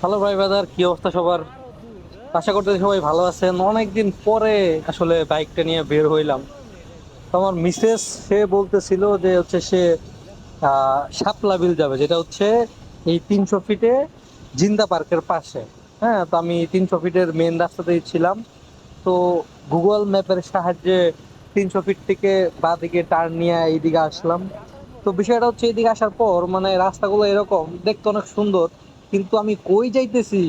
Hello ভাই বাদার কি অবস্থা সবার? আশা করতে সবাই ভালো আছেন। অনেকদিন পরে আসলে বাইকটা নিয়ে বের হইলাম। আমার মিসেস সে বলতেছিল যে হচ্ছে সে শাপলা বিল যাবে, যেটা হচ্ছে এই তিনশো ফিটে জিন্দা পার্কের পাশে। হ্যাঁ তো আমি তিনশো ফিটের মেন রাস্তাতেই ছিলাম। তো গুগল ম্যাপের সাহায্যে তিনশো ফিট থেকে বা দিকে টার্ন নিয়ে এইদিকে আসলাম। তো বিষয়টা হচ্ছে এইদিকে আসার পর মানে রাস্তাগুলো এরকম, দেখতে অনেক সুন্দর। কিন্তু আমি কই যাইতেছি?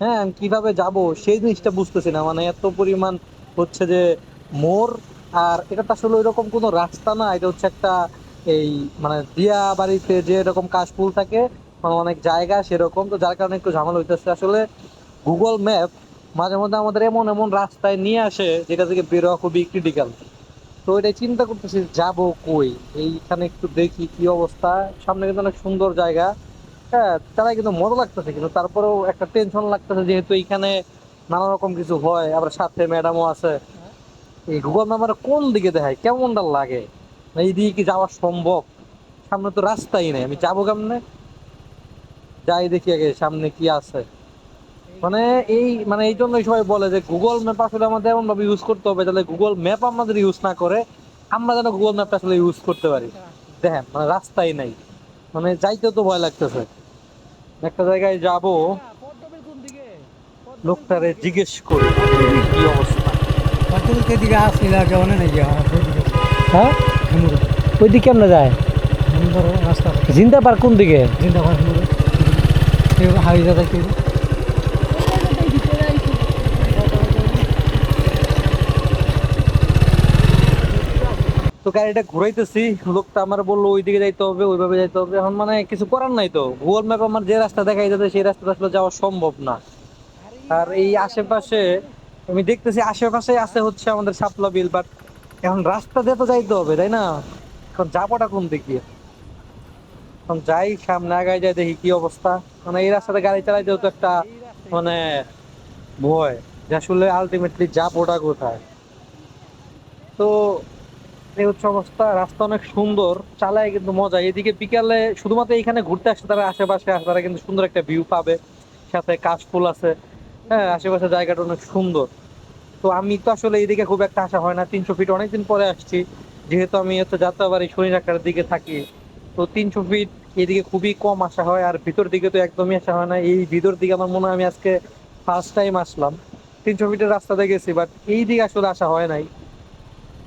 হ্যাঁ কীভাবে যাব? সেই জিনিসটা বুঝতেছি না। মানে এত পরিমাণ হচ্ছে যে মোর আর এটা তো আসলে ওইরকম কোনো রাস্তা না। এটা হচ্ছে একটা এই মানে দিয়া বাড়িতে যে এরকম কাশফুল থাকে মানে অনেক জায়গা সেরকম। তো যার কারণে একটু ঝামেলা হইতেছে। আসলে গুগল ম্যাপ মাঝে মধ্যে আমাদের এমন এমন রাস্তায় নিয়ে আসে, যেটা থেকে বের হওয়া খুবই ক্রিটিক্যাল তো এটাই চিন্তা করতেছি, যাব কই? এইখানে একটু দেখি কি অবস্থা। সামনে কিন্তু অনেক সুন্দর জায়গা। হ্যাঁ তারা কিন্তু মজা লাগতেছে, কিন্তু তারপরেও একটা টেনশন লাগতেছে যেহেতু এইখানে নানা রকম কিছু হয়, আবার সাথে ম্যাডামও আছে। এই গুগল ম্যাপ কোন দিকে দেখায়, কেমনটা লাগে? এই দিকে কি যাওয়া সম্ভব? সামনে তো রাস্তাই নেই, আমি যাব কেমনে? যাই দেখি আগে সামনে কি আছে। মানে এই মানে এই জন্যই সবাই বলে যে গুগল ম্যাপ আসলে আমাদের এমন ভাবে ইউজ করতে হবে তাহলে গুগল ম্যাপ আমাদের ইউজ না করে, আমরা যেন গুগল ম্যাপটা আসলে ইউজ করতে পারি। দেখেন মানে রাস্তাই নাই। মানে যাইতেও তো ভয় লাগতেছে। একটা জায়গায় যাব। লোকটারে জিজ্ঞেস করি কি অবস্থা? পটলকে দিকে আসছিল আগে অনেক নাকি হ্যাঁ? ওই দিকে কেমন যায়? রাস্তা। জিন্দা পার্ক কোন দিকে? জিন্দাবাদ হাই দাদা কি তো গাড়িটা ঘুরাইতেছি, লোকটা আমার বলল ওই দিকে যাইতে হবে, ওইভাবে যাইতে হবে। এখন মানে কিছু করার নাই তো। গুগল ম্যাপ আমার যে রাস্তা দেখাই যাচ্ছে, সেই রাস্তা আসলে যাওয়া সম্ভব না। আর এই আশেপাশে, আমি দেখতেছি আশেপাশে আছে হচ্ছে আমাদের শাপলা বিল বাট এখন রাস্তা দিয়ে তো যাইতে হবে, তাই না? এখন যাবোটা কোন দিকে? এখন যাই, সামনে আগায় যাই, দেখি কি অবস্থা। মানে এই রাস্তাতে গাড়ি চালাইতেও তো একটা মানে ভয় যে আসলে আলটিমেটলি যাবোটা কোথায়। তো এই হচ্ছে অবস্থা। রাস্তা অনেক সুন্দর, চালায় কিন্তু মজা। এদিকে বিকালে শুধুমাত্র এখানে ঘুরতে আসে তারা, আশেপাশে আসে তারা কিন্তু সুন্দর একটা ভিউ পাবে। সাথে কাশফুল আছে। হ্যাঁ আশেপাশে জায়গাটা অনেক সুন্দর। তো আমি তো আসলে এইদিকে খুব একটা আসা হয় না। তিনশো ফিট অনেকদিন পরে আসছি। যেহেতু আমি হচ্ছে যাত্রাবাড়ি শনি রাখার দিকে থাকি, তো তিনশো ফিট এদিকে খুবই কম আসা হয়। আর ভিতর দিকে তো একদমই আসা হয় না। এই ভিতর দিকে আমার মনে হয় আমি আজকে ফার্স্ট টাইম আসলাম। তিনশো ফিটের রাস্তাতে গেছি বাট এই দিকে আসলে আসা হয় নাই।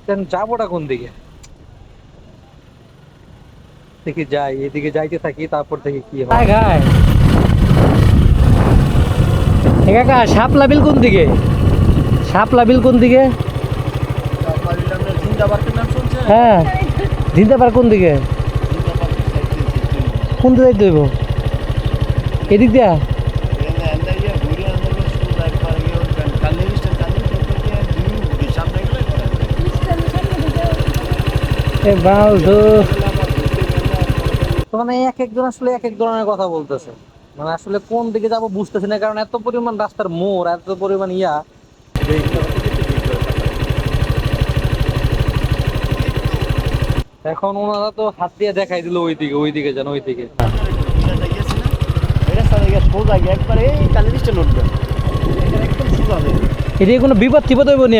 দেন যাবোটা কোন দিকে? দেখি যাই এদিকে যাইতে থাকি তারপর দেখি কি হয়। গায় কাকা শাপলা বিল কোন দিকে? শাপলা বিল কোন দিকে? হ্যাঁ। জিন্দা পার কোন দিকে? কোন দিকে যাইতে হইব? এদিক দিয়া এ বাল তো তো মানে এক একজন আসলে এক এক ধরনের কথা বলতেছে। মানে আসলে কোন দিকে যাব বুঝতেছি না কারণ এত পরিমাণ রাস্তার মোড় এত পরিমাণ ইয়া। এখন ওনারা তো হাত দিয়ে দেখাই দিল ওই দিকে ওই দিকে যেন ওই দিকে এদিকে কোনো বিপদ টিপদ হইব নি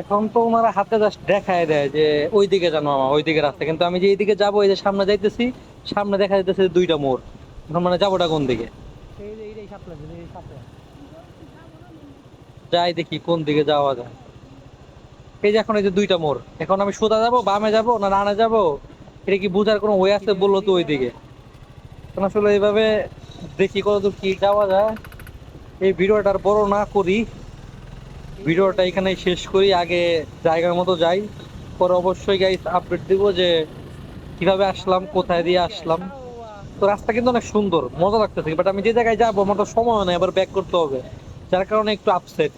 এখন তো ওনারা হাতে জাস্ট দেখায় দেয় যে ওই দিকে জানো আমার ওই দিকে রাস্তা। কিন্তু আমি যে এই দিকে যাব এই যে সামনে যাইতেছি সামনে দেখা যাইতেছে দুইটা মোড়। এখন মানে যাবোটা কোন দিকে? যাই দেখি কোন দিকে যাওয়া যায়। এই যে এখন এই যে দুইটা মোড়, এখন আমি সোজা যাব, বামে যাব না ডানে যাব? এটা কি বোঝার কোনো ওয়ে আছে বলল তো ওই দিকে এখন আসলে এইভাবে দেখি কতদূর কি যাওয়া যায়। এই ভিডিওটা আর বড় না করি। ভিডিওটা এখানেই শেষ করি, আগে জায়গার মতো যাই। পরে অবশ্যই গাইস আপডেট দিব যে কীভাবে আসলাম, কোথায় দিয়ে আসলাম। তো রাস্তা কিন্তু অনেক সুন্দর, মজা লাগতেছে বাট আমি যে জায়গায় যাব আমার তো সময় নেই আবার ব্যাক করতে হবে। যার কারণে একটু আপসেট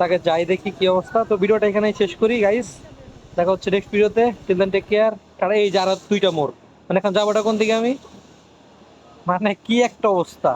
তাকে যাই দেখি কি অবস্থা। তো ভিডিওটা এখানেই শেষ করি গাইস দেখা হচ্ছে নেক্সট ভিডিওতে। টিল দেন টেক কেয়ার কারণ এই যারা দুইটা মোড়। মানে এখন যাবোটা কোন দিকে আমি? মানে কি একটা অবস্থা।